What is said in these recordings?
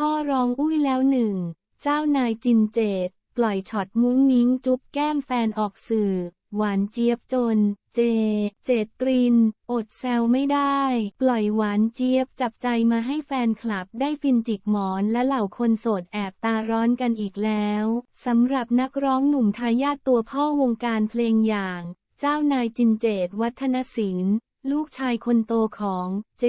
พ่อร้องอุ้ยแล้วหนึ่ง เจ้านายจินเจต ปล่อยช็อตมุ้งมิ้งจุ๊บแก้มแฟนออกสื่อ หวานเจี๊ยบจน เจ เจตตริน อดแซวไม่ได้ ปล่อยหวานเจี๊ยบจับใจมาให้แฟนคลับได้ฟินจิกหมอนและเหล่าคนโสดแอบตาร้อนกันอีกแล้วสำหรับนักร้องหนุ่มทายาทตัวพ่อวงการเพลงอย่าง เจ้านายจินเจตวัฒนศิลป์ลูกชายคนโตของเจ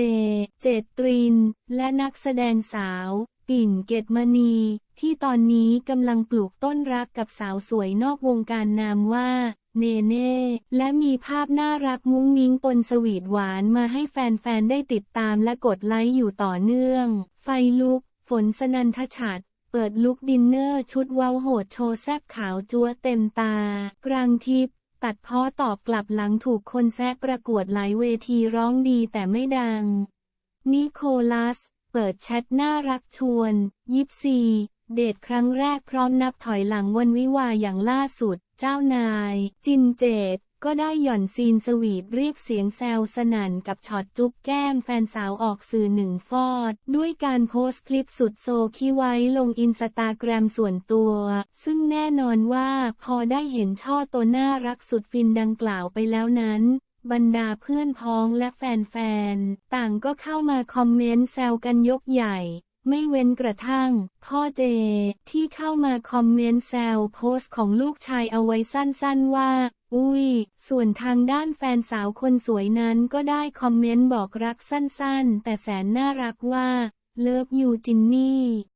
เจตริน และนักแสดงสาว ปิ่นเกตมณี ที่ตอนนี้กำลังปลูกต้นรักกับสาวสวยนอกวงการนามว่า เนเน่ และมีภาพน่ารักมุ้งมิ้งปนสวีทหวานมาให้แฟนๆ ได้ติดตามและกดไลค์อยู่ต่อเนื่อง ไฟลุก ฝนสนันทฉัตรเปิดลุกดินเนอร์ชุดเว้าโหดโชว์แซบขาวจัวเต็มตา กลางทิพย์ตัดพ้อตอบกลับหลังถูกคนแซะประกวดหลายเวทีร้องดีแต่ไม่ดัง นิโคลัส เปิดแชทน่ารักชวน ยิปซี เดทครั้งแรกพร้อมนับถอยหลังวันวิวาอย่างล่าสุด เจ้านาย จินเจตก็ได้หย่อนซีนสวีทเรียกเสียงแซวสนั่นกับช็อตจุ๊บแก้มแฟนสาวออกสื่อหนึ่งฟอด ด้วยการโพสต์คลิปสุดโซคีไว้ลงอินสตาแกรมส่วนตัว ซึ่งแน่นอนว่าพอได้เห็นช่อตัวน่ารักสุดฟินดังกล่าวไปแล้วนั้น บรรดาเพื่อนพ้องและแฟนๆ ต่างก็เข้ามาคอมเมนต์แซวกันยกใหญ่ไม่เว้นกระทั่ง พ่อเจ ที่เข้ามาคอมเมนต์แซวโพสต์ของลูกชายเอาไว้สั้นๆว่า อุ้ย ส่วนทางด้านแฟนสาวคนสวยนั้นก็ได้คอมเมนต์บอกรักสั้นๆ แต่แสนน่ารักว่า เลิฟยูจินนี่